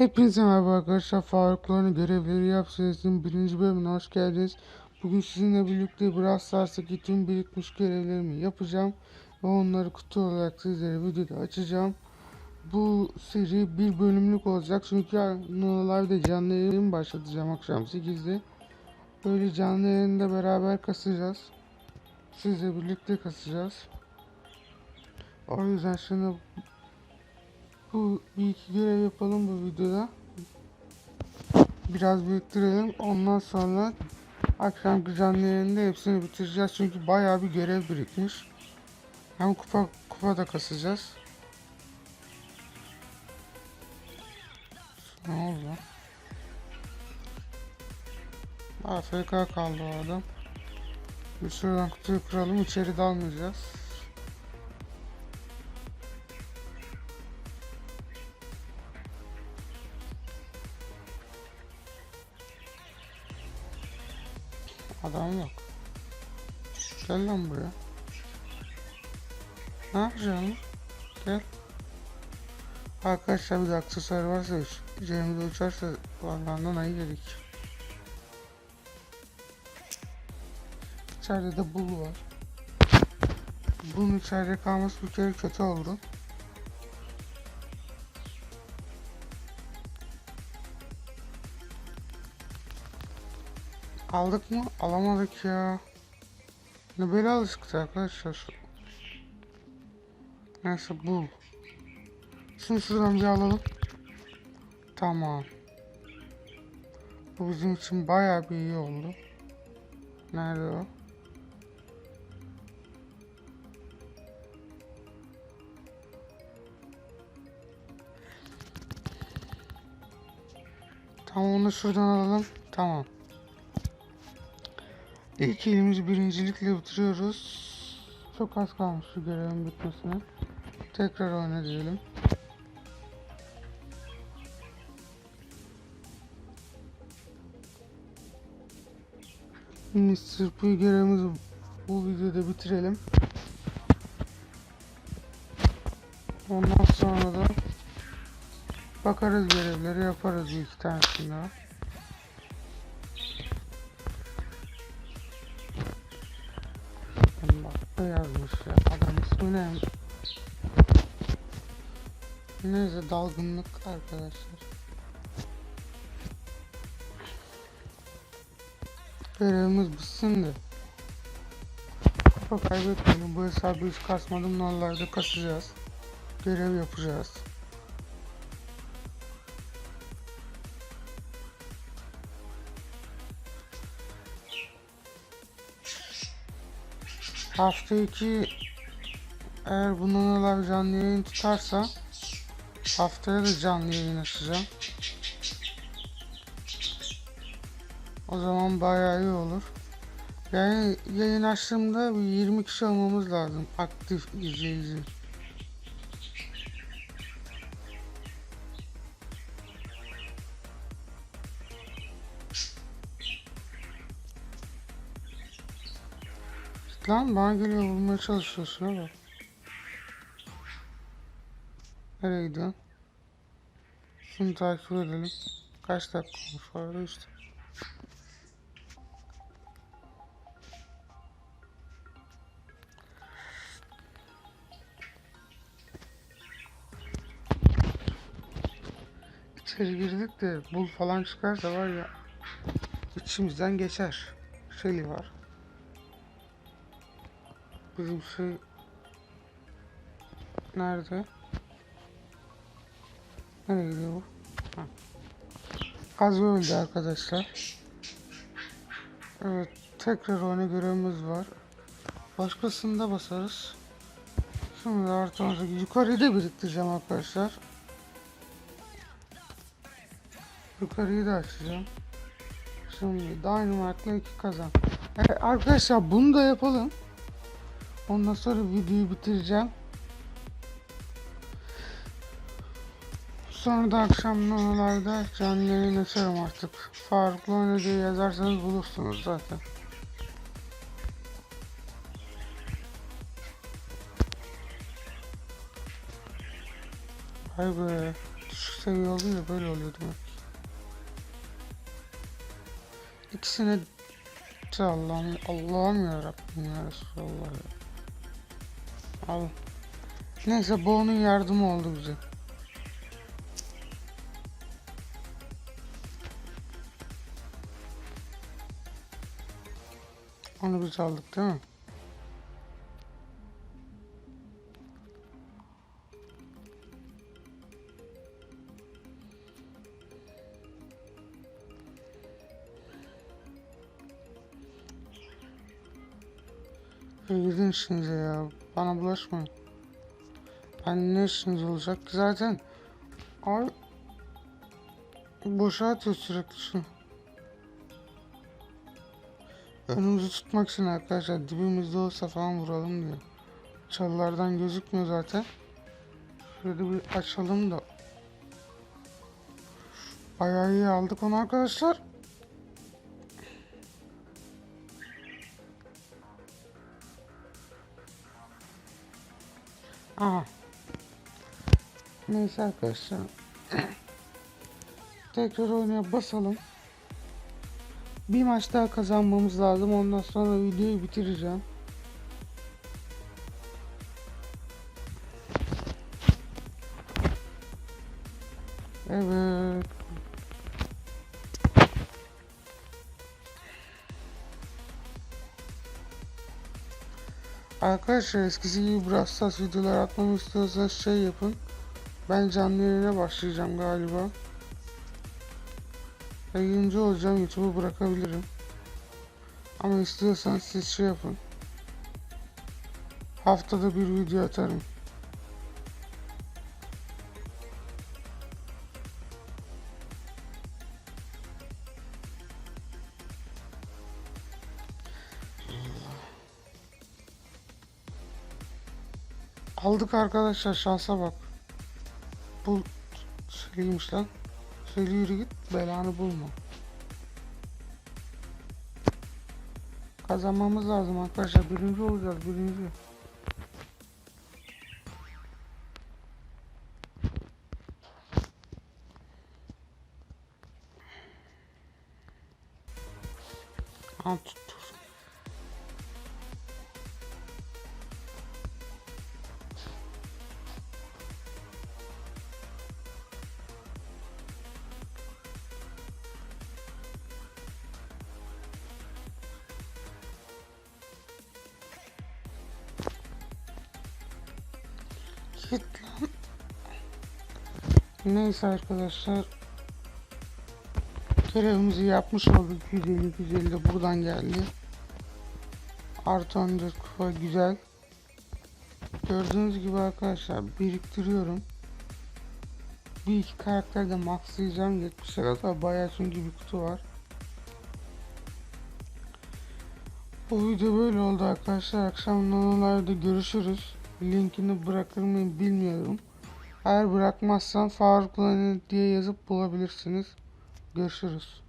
Hepinize merhaba arkadaşlar. Farukların görevleri yap serisinin birinci bölümüne hoş geldiniz. Bugün sizinle birlikte Brawl Stars'taki tüm birikmiş görevlerimi yapacağım. Ve onları kutu olarak sizlere videoda açacağım. Bu seri bir bölümlük olacak. Çünkü No Live'de canlı yayın başlatacağım akşam 8'de. Böyle canlı yayında beraber kasacağız. Sizle birlikte kasacağız. O yüzden şimdi bu bir iki görev yapalım bu videoda. Biraz biriktirelim. Ondan sonra canlı yayında hepsini bitireceğiz. Çünkü bayağı bir görev birikmiş. Hem kupa kupa da kasacağız. Ne oldu? AFK kaldı o adam. Bir şuradan kutuyu kıralım. içeri dalmayacağız. Adam yok. Gel lan buraya. Ne yapacaksın? Gel. Arkadaşlar bir aksesuar varsa üzerimizde uçarsa varlığından ayı yedik. İçeride de bul var. Bunun içeride kalması bir kere kötü oldu. Aldık mı? Alamadık ya. Ne böyle alışıktı arkadaşlar. Neyse bul. Şimdi şuradan bir alalım. Tamam. Bu bizim için bayağı bir iyi oldu. Nerede o? Tamam onu şuradan alalım. Tamam. İlk elimizi birincilikle bitiriyoruz. Çok az kalmış şu görevin bitmesine. Tekrar oyna diyelim. Mr. P görevimizi bu videoda bitirelim. Ondan sonra da bakarız görevleri yaparız bir iki tanesini daha. Yazmış ya adam ismi ne? Neyse dalgınlık arkadaşlar. Görevimiz bitsin de. Kafa kaybetmeyelim. Bu hesabı hiç kasmadım. Nallarda kasacağız. Görev yapacağız. Hafta iki eğer bundan olan canlı yayın tutarsa haftaya da canlı yayın açacağım. O zaman bayağı iyi olur. Yani yayın açtığımda bir 20 kişi olmamız lazım aktif izleyici. Lan bana geliyor vurmaya çalışıyorsun ama. Nereye gidiyorsun? Şunu takip edelim. Kaç dakika olmuş arada işte. İçeri girdik de bul falan çıkarsa var ya içimizden geçer. Şeli var. Bizim nerede? Nereye gidiyor bu? Ha. Öldü arkadaşlar. Evet tekrar oyuna görevimiz var. Başkasında basarız. Şimdi artı 18 yukarıyı da biriktireceğim arkadaşlar. Yukarıyı da açacağım. Şimdi Dynamite'la 2 kazan. Evet, arkadaşlar bunu da yapalım. Ondan sonra videoyu bitireceğim. Sonra da akşam nonolarda canlı yayın açarım artık. Faruklu oyna diye yazarsanız bulursunuz zaten. Vay be. düşük seviye olunca böyle oluyor demek. İkisine Allah'ım Allah'ım yarabbim ya Resulallah ya. Al. Neyse bu onun yardımı oldu bize. Onu biz aldık değil mi? İşinize ya. Bana bulaşmayın. Ben ne işiniz olacak ki zaten? Ay. Boşa atıyor sürekli şu. Önümüzü tutmak için arkadaşlar dibimizde olsa falan vuralım diyor. Çalılardan gözükmüyor zaten. Şöyle bir açalım da. Bayağı iyi aldık onu arkadaşlar. Aha. Neyse arkadaşlar. Tekrar oynaya basalım. Bir maç daha kazanmamız lazım. Ondan sonra videoyu bitireceğim. Evet. Arkadaşlar eskisi gibi Brawl Stars videolar atmamı istiyorsanız şey yapın. Ben canlı yayına başlayacağım galiba. Yayıncı olacağım YouTube'u bırakabilirim. Ama istiyorsanız siz şey yapın. Haftada bir video atarım. Aldık arkadaşlar şansa bak. Bu söyleymiş lan. Söyle yürü git belanı bulma. Kazanmamız lazım arkadaşlar. Birinci olacağız birinci. Al tut. Neyse arkadaşlar. Görevimizi yapmış olduk. 150 150 de buradan geldi. Artı 14 kupa güzel. Gördüğünüz gibi arkadaşlar biriktiriyorum. Bir iki karakter de maxlayacağım 70'e kadar. Bayağı çünkü bir kutu var. Bu video böyle oldu arkadaşlar. Akşam nanolarda görüşürüz. Linkini bırakır mıyım bilmiyorum. Eğer bırakmazsam Faruk Lanet diye yazıp bulabilirsiniz. Görüşürüz.